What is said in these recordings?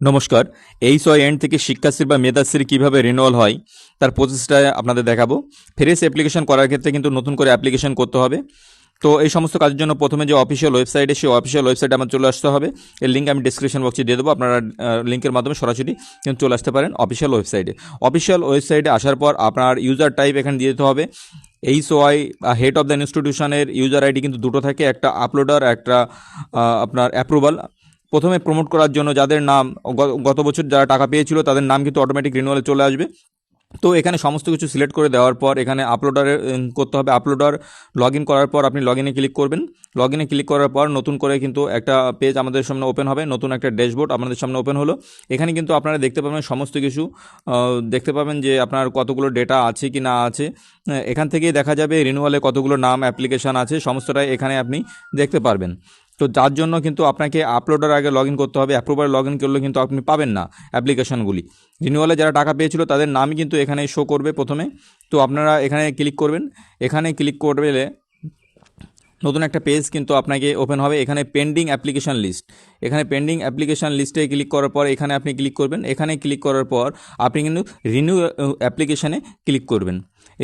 নমস্কার এই ছয় এন্ড থেকে শিক্ষাশ্রী বা মেধাশ্রী কীভাবে রিনিউয়াল হয়, তার প্রসেসটা আপনাদের দেখাবো। ফ্রেশ অ্যাপ্লিকেশন করার ক্ষেত্রে কিন্তু নতুন করে অ্যাপ্লিকেশন করতে হবে। তো এই সমস্ত কাজের জন্য প্রথমে যে অফিসিয়াল ওয়েবসাইটে সেই অফিসিয়াল ওয়েবসাইটে আমার চলে আসতে হবে। এর লিঙ্ক আমি ডিসক্রিপশন বক্সে দিয়ে দেবো, আপনারা লিঙ্কের মাধ্যমে সরাসরি কিন্তু চলে আসতে পারেন অফিসিয়াল ওয়েবসাইটে অফিসিয়াল ওয়েবসাইটে আসার পর আপনার ইউজার টাইপ এখানে দিয়ে দিতে হবে। H Y head of the ইনস্টিটিউশনের user ID কিন্তু দুটো থাকে, একটা আপলোডার একটা আপনার অ্যাপ্রুভাল প্রথমে প্রমোট করার জন্য যাদের নাম গত বছর যারা টাকা পেয়েছিল তাদের নাম কিন্তু অটোমেটিক রিনিউয়ালে চলে আসবে। তো এখানে সমস্ত কিছু সিলেক্ট করে দেওয়ার পর এখানে আপলোডারে করতে হবে আপলোডার লগ ইন করার পর আপনি লগ ইনে ক্লিক করবেন। লগ ইনে ক্লিক করার পর নতুন করে কিন্তু একটা পেজ আমাদের সামনে ওপেন হবে, নতুন একটা ড্যাশবোর্ড আপনাদের সামনে ওপেন হলো। এখানে কিন্তু আপনারা দেখতে পাবেন সমস্ত কিছু দেখতে পাবেন যে আপনার কতগুলো ডেটা আছে কি না আছে। এখান থেকেই দেখা যাবে রিনিউয়ালে কতগুলো নাম অ্যাপ্লিকেশান আছে, সমস্তটাই এখানে আপনি দেখতে পারবেন। তো যার জন্য কিন্তু আপনাকে আপলোডের আগে লগ করতে হবে অ্যাপ্রুভার লগ ইন করলে কিন্তু আপনি পাবেন না অ্যাপ্লিকেশনগুলি রিনিউয়ালে যারা টাকা পেয়েছিল তাদের নামই কিন্তু এখানে শো করবে প্রথমে। তো আপনারা এখানে ক্লিক করবেন। এখানে ক্লিক করবে নতুন একটা পেজ কিন্তু আপনাকে ওপেন হবে। এখানে পেন্ডিং অ্যাপ্লিকেশন লিস্ট এখানে পেন্ডিং অ্যাপ্লিকেশন লিস্টে ক্লিক করার পর এখানে আপনি ক্লিক করবেন। এখানে ক্লিক করার পর আপনি কিন্তু রিনিউ অ্যাপ্লিকেশানে ক্লিক করবেন।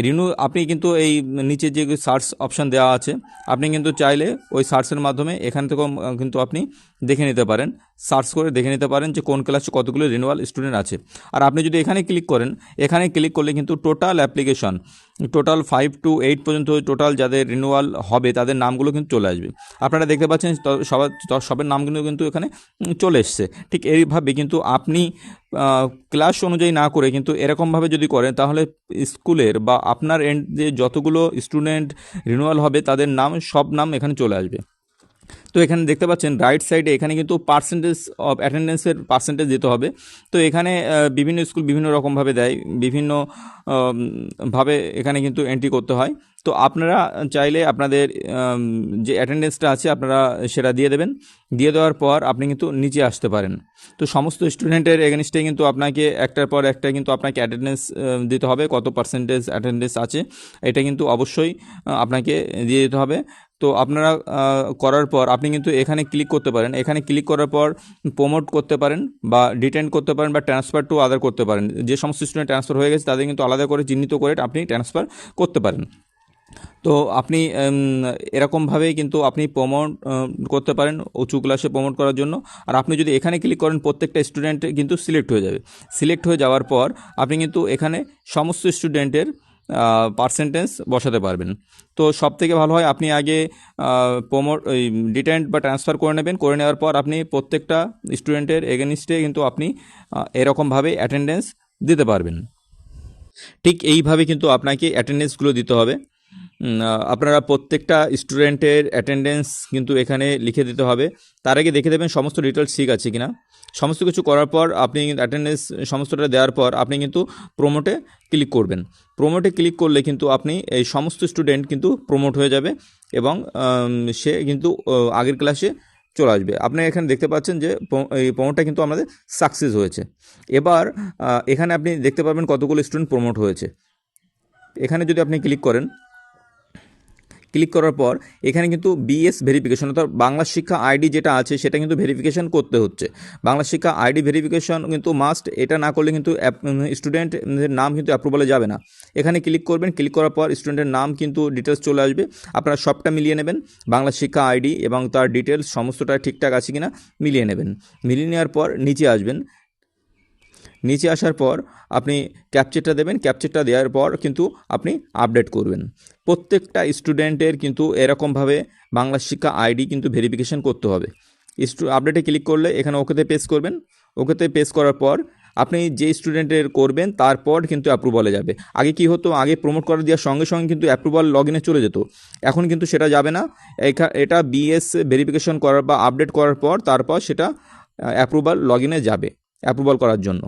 রিনিউ আপনি কিন্তু এই নিচে যে সার্চ অপশান দেওয়া আছে, আপনি কিন্তু চাইলে ওই সার্চের মাধ্যমে এখান থেকেও কিন্তু আপনি দেখে নিতে পারেন। সার্চ করে দেখে নিতে পারেন যে কোন ক্লাসে কতগুলো রিনিউয়াল স্টুডেন্ট আছে। আর আপনি যদি এখানে ক্লিক করেন, এখানে ক্লিক করলে কিন্তু total application total five two eight পর্যন্ত টোটাল যাদের রিনিউয়াল হবে, তাদের নামগুলো কিন্তু চলে আসবে। আপনারা দেখতে পাচ্ছেন সবের সবার নামগুলো কিন্তু এখানে চলে এসছে। ঠিক এইভাবে কিন্তু আপনি ক্লাস অনুযায়ী না করে কিন্তু এরকমভাবে যদি করেন, তাহলে স্কুলের বা আপনার এন্ড যে যতগুলো স্টুডেন্ট রিনুয়াল হবে, তাদের নাম, সব নাম এখানে চলে আসবে। তো এখানে দেখতে পাচ্ছেন রাইট সাইডে এখানে কিন্তু পার্সেন্টেজ অফ অ্যাটেন্ডেন্সের পার্সেন্টেজ দিতে হবে। তো এখানে বিভিন্ন স্কুল বিভিন্ন রকমভাবে দেয়, বিভিন্ন ভাবে এখানে কিন্তু এন্ট্রি করতে হয়। তো আপনারা চাইলে আপনাদের যে অ্যাটেন্ডেন্সটা আছে আপনারা সেটা দিয়ে দেবেন। দিয়ে দেওয়ার পর আপনি কিন্তু নিচে আসতে পারেন। তো সমস্ত স্টুডেন্টের এগেনস্টে কিন্তু আপনাকে একটার পর একটা কিন্তু আপনাকে অ্যাটেন্ডেন্স দিতে হবে, কত পার্সেন্টেজ অ্যাটেন্ডেন্স আছে এটা কিন্তু অবশ্যই আপনাকে দিয়ে দিতে হবে। তো আপনারা করার পর আপনি কিন্তু এখানে ক্লিক করতে পারেন। এখানে ক্লিক করার পর প্রমোট করতে পারেন বা ডিটেন্ড করতে পারেন বা ট্রান্সফার টু আদার করতে পারেন। যে সমস্ত স্টুডেন্ট ট্রান্সফার হয়ে গেছে তাদের কিন্তু আলাদা করে চিহ্নিত করে আপনি ট্রান্সফার করতে পারেন। তো আপনি এরকমভাবেই কিন্তু আপনি প্রমোট করতে পারেন উঁচু ক্লাসে প্রমোট করার জন্য। আর আপনি যদি এখানে ক্লিক করেন, প্রত্যেকটা স্টুডেন্ট কিন্তু সিলেক্ট হয়ে যাবে। সিলেক্ট হয়ে যাওয়ার পর আপনি কিন্তু এখানে সমস্ত স্টুডেন্টের পার্সেন্টেজ বসাতে পারবেন। তো সব থেকে ভালো হয়, আপনি আগে প্রমোট ওই ডিটেন্ট বা ট্রান্সফার করে নেবেন। করে নেওয়ার পর আপনি প্রত্যেকটা স্টুডেন্টের এগেনিস্টে কিন্তু আপনি এরকমভাবে অ্যাটেন্ডেন্স দিতে পারবেন। ঠিক এইভাবে কিন্তু আপনাকে অ্যাটেন্ডেন্সগুলো দিতে হবে। আপনারা প্রত্যেকটা স্টুডেন্টের অ্যাটেন্ডেন্স কিন্তু এখানে লিখে দিতে হবে। তার আগে দেখে দেবেন সমস্ত ডিটেলস ঠিক আছে কিনা। সমস্ত কিছু করার পর আপনি অ্যাটেন্ডেন্স সমস্তটা দেওয়ার পর আপনি কিন্তু প্রোমোটে ক্লিক করবেন। প্রোমোটে ক্লিক করলে কিন্তু আপনি এই সমস্ত স্টুডেন্ট কিন্তু প্রোমোট হয়ে যাবে এবং সে কিন্তু আগের ক্লাসে চলে আসবে। আপনি এখানে দেখতে পাচ্ছেন যে এই প্রোমোটটা কিন্তু আমাদের সাকসেস হয়েছে। এবার এখানে আপনি দেখতে পাবেন কতগুলো স্টুডেন্ট প্রোমোট হয়েছে। এখানে যদি আপনি ক্লিক করেন ক্লিক করার পর এখানে কিন্তু বিএস ভেরিফিকেশন অর্থাৎ বাংলা শিক্ষা আইডি যেটা আছে সেটা কিন্তু ভেরিফিকেশন করতে হচ্ছে। বাংলা শিক্ষা আইডি ভেরিফিকেশন কিন্তু মাস্ট এটা না করলে কিন্তু স্টুডেন্টের নাম কিন্তু অ্যাপ্রুভালে যাবে না। এখানে ক্লিক করবেন, ক্লিক করার পর স্টুডেন্টের নাম কিন্তু ডিটেলস চলে আসবে। আপনারা সবটা মিলিয়ে নেবেন, বাংলা শিক্ষা আইডি এবং তার ডিটেলস সমস্তটা ঠিকঠাক আছে কিনা মিলিয়ে নেবেন। মিলিয়ে নেওয়ার পর নিচে আসবেন নিচে আসার পর আপনি ক্যাপচারটা দেবেন। ক্যাপচারটা দেওয়ার পর কিন্তু আপনি আপডেট করবেন। প্রত্যেকটা স্টুডেন্টের কিন্তু এরকমভাবে বাংলা শিক্ষা আইডি কিন্তু ভেরিফিকেশন করতে হবে। স্টু আপডেটে ক্লিক করলে এখানে ওকেতে পেস করবেন। ওকেতে পেস করার পর আপনি যে স্টুডেন্টের করবেন তারপর কিন্তু অ্যাপ্রুভালে যাবে। আগে কি হতো? আগে প্রমোট করা দেওয়ার সঙ্গে সঙ্গে কিন্তু অ্যাপ্রুভাল লগ ইনে চলে যেত। এখন কিন্তু সেটা যাবে না। এটা বিএস ভেরিফিকেশন করার বা আপডেট করার পর তারপর সেটা অ্যাপ্রুভাল লগ ইনে যাবে। অ্যাপ্রুভাল করার জন্য।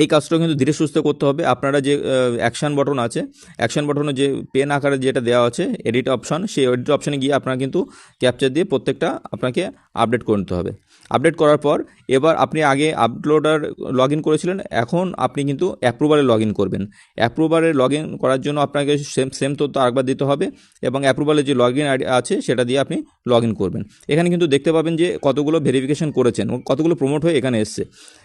এই কাজটাও কিন্তু ধীরে সুস্থ করতে হবে। আপনারা যে অ্যাকশান বটন আছে অ্যাকশান বটনে যে পেন আকারে যেটা দেওয়া আছে এডিট অপশন সেই এডিট অপশানে গিয়ে আপনারা কিন্তু ক্যাপচার দিয়ে প্রত্যেকটা আপনাকে আপডেট করে নিতে হবে। আপডেট করার পর এবার আপনি আগে আপলোডার লগ ইন করেছিলেন, এখন আপনি কিন্তু অ্যাপ্রুভারে লগ ইন করবেন। অ্যাপ্রুভারে লগ ইন করার জন্য আপনাকে সেম সেম তথ্য আরেকবার দিতে হবে এবং অ্যাপ্রুভালে যে লগ ইন আছে সেটা দিয়ে আপনি লগ ইন করবেন। এখানে কিন্তু দেখতে পাবেন যে কতগুলো ভেরিফিকেশন করেছেন, কতগুলো প্রমোট হয়ে এখানে এসছে।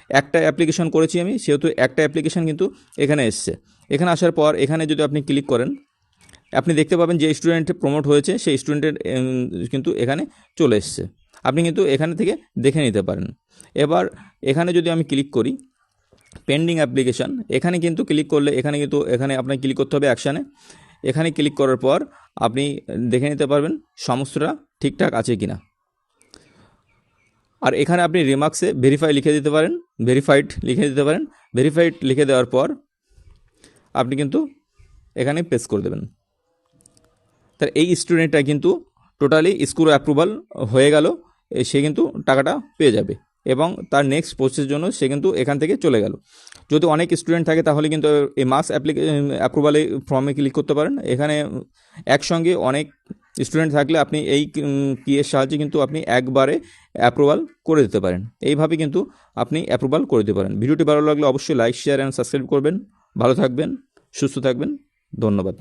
একটা অ্যাপ্লিকেশন করেছি আমি, সেহেতু একটা অ্যাপ্লিকেশন কিন্তু এখানে এসছে। এখানে আসার পর এখানে যদি আপনি ক্লিক করেন, আপনি দেখতে পাবেন যে স্টুডেন্ট প্রমোট হয়েছে, সেই স্টুডেন্টের কিন্তু এখানে চলে এসছে। আপনি কিন্তু এখানে থেকে দেখে নিতে পারেন। এবার এখানে যদি আমি ক্লিক করি পেন্ডিং অ্যাপ্লিকেশান এখানে কিন্তু ক্লিক করলে এখানে কিন্তু এখানে আপনাকে ক্লিক করতে হবে অ্যাকশানে এখানে ক্লিক করার পর আপনি দেখে নিতে পারবেন সমস্তটা ঠিকঠাক আছে কি না আর এখানে আপনি রিমার্কসে ভেরিফাই লিখে দিতে পারেন ভেরিফাইড লিখে দিতে পারেন। ভেরিফাইড লিখে দেওয়ার পর আপনি কিন্তু এখানে পেস করে দেবেন। তার এই স্টুডেন্টটা কিন্তু টোটালি স্কুল অ্যাপ্রুভাল হয়ে গেল। সে কিন্তু টাকাটা পেয়ে যাবে। এবং তার নেক্সট প্রসেসের জন্য সে কিন্তু এখান থেকে চলে গেল। যদি অনেক স্টুডেন্ট থাকে, তাহলে কিন্তু এই মাস অ্যাপ্লিকে অ্যাপ্রুভালে ফর্মে ক্লিক করতে পারেন। এখানে একসঙ্গে অনেক স্টুডেন্ট থাকলে আপনি এই কিয়ের সাহায্যে কিন্তু আপনি একবারে অ্যাপ্রুভাল করে দিতে পারেন। এইভাবে কিন্তু আপনি অ্যাপ্রুভাল করে দিতে পারেন। ভিডিওটি ভালো লাগলে অবশ্যই লাইক শেয়ার অ্যান্ড সাবস্ক্রাইব করবেন। ভালো থাকবেন, সুস্থ থাকবেন। ধন্যবাদ।